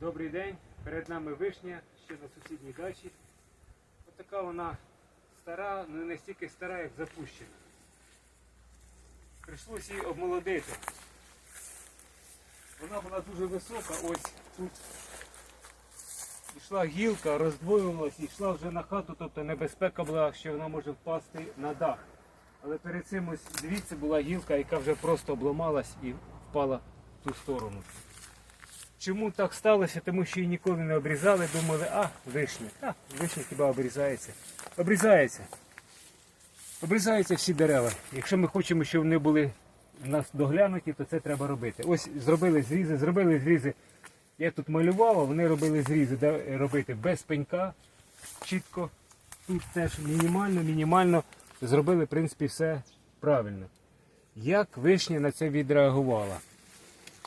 Добрий день, перед нами вишня, ще на сусідній дачі. Отака вона стара, але не настільки стара, як запущена. Прийшлося її обмолодити. Вона була дуже висока, ось тут йшла гілка, роздвоювалася, йшла вже на хату, тобто небезпека була, що вона може впасти на дах. Але перед цим ось звідси була гілка, яка вже просто обламалась і впала в ту сторону. Чому так сталося? Тому що її ніколи не обрізали, думали, а, вишня. А, вишня хіба обрізається. Обрізається. Обрізаються всі дерева. Якщо ми хочемо, щоб вони були в нас доглянуті, то це треба робити. Ось зробили зрізи, зробили зрізи. Я тут малював, а вони робили зрізи, де робити без пенька, чітко. Тут теж мінімально, мінімально зробили, в принципі, все правильно. Як вишня на це відреагувала?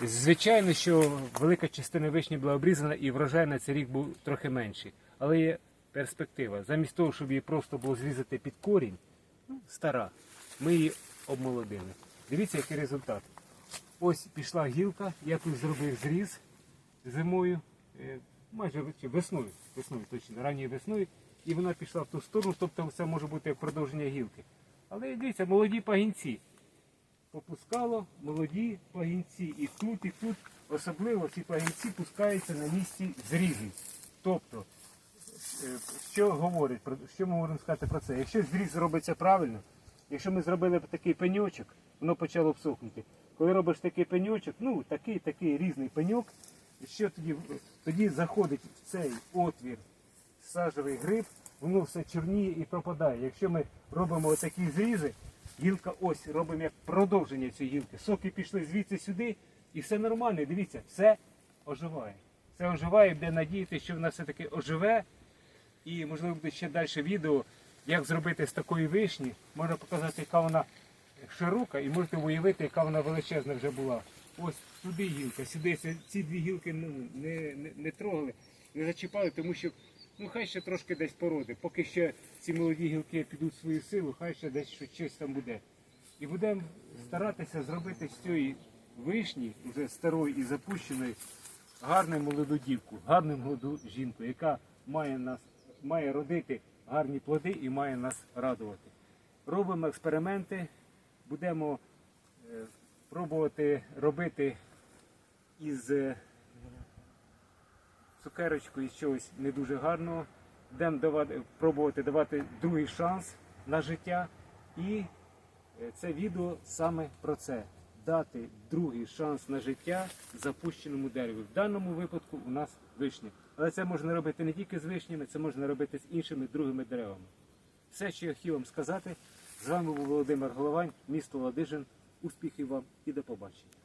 Звичайно, що велика частина вишні була обрізана і врожай на цей рік був трохи менший. Але є перспектива. Замість того, щоб її просто було зрізати під корінь, ну, стара, ми її обмолодили. Дивіться, який результат. Ось пішла гілка, я тут зробив зріз зимою, е, майже весною, весною точно, ранньою весною, і вона пішла в ту сторону, тобто це може бути продовження гілки. Але дивіться, молоді пагінці попускало молоді пагінці. І тут, і тут особливо ці пагінці пускаються на місці зрізів. Тобто, е, що говорить, що ми можемо сказати про це? Якщо зріз робиться правильно, якщо ми зробили такий пеньочок, воно почало б сохнути. Коли робиш такий пеньочок, ну такий такий різний пеньок, що тоді, тоді заходить в цей отвір сажевий гриб, воно все чорніє і пропадає. Якщо ми робимо такі зрізи, гілка ось робимо як продовження цієї гілки. Соки пішли звідси сюди, і все нормально. Дивіться, все оживає. Все оживає, буде надіятися, що вона все-таки оживе. І можливо буде ще далі відео, як зробити з такої вишні. Можна показати, яка вона широка, і можете уявити, яка вона величезна вже була. Ось туди гілка, сюди ці дві гілки ну, не, не, не трогали, не зачіпали, тому що ну хай ще трошки десь породи. Поки ще ці молоді гілки підуть в свою силу, хай ще десь щось, там буде. І будемо старатися зробити з цієї вишні, вже старої і запущеної, гарну молоду дівку, гарну молоду жінку, яка має нас має родити гарні плоди і має нас радувати. Робимо експерименти, будемо е, пробувати робити із цукерочкою із чогось не дуже гарного. Будемо давати, пробувати давати другий шанс на життя. І е, це відео саме про це. Дати другий шанс на життя запущеному дереву. В даному випадку у нас вишня. Але це можна робити не тільки з вишнями, це можна робити з іншими другими деревами. Все, що я хотів вам сказати. З вами був Володимир Головань, місто Ладижин. Успіхів вам і до побачення.